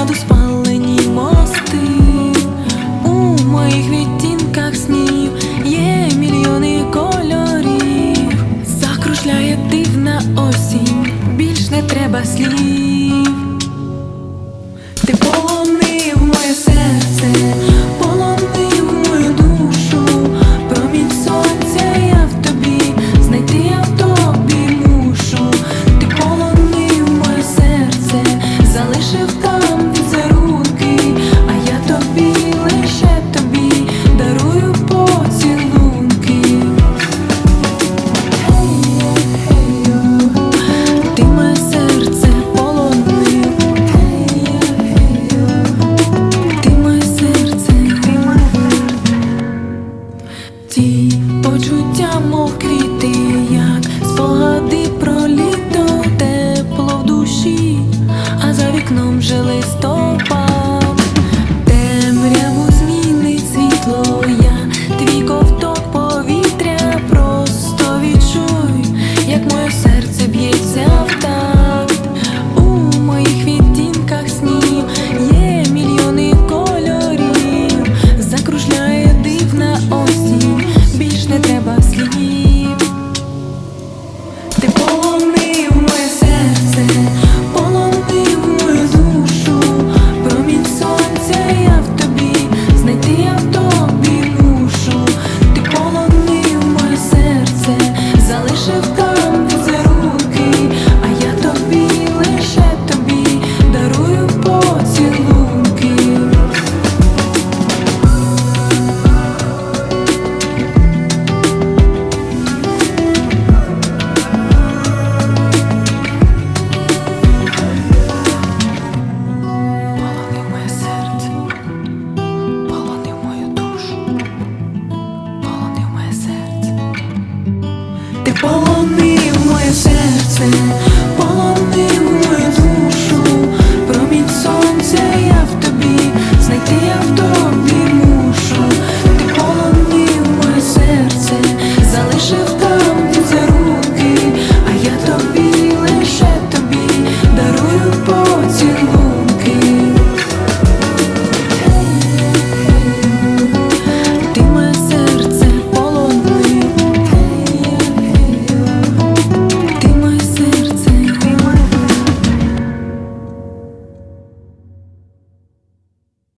Воду спалені мости у моїх відтінках снів є мільйони кольорів, закружляє дивна осінь, більш не треба слів. вікном жили стовпам, темряву змінить світло я, твій ковток повітря, просто відчуй, як моє серце б'ється в такт. У моїх відтінках снів є мільйони кольорів, закружляє дивна осінь, більш не треба слів. Ти dancing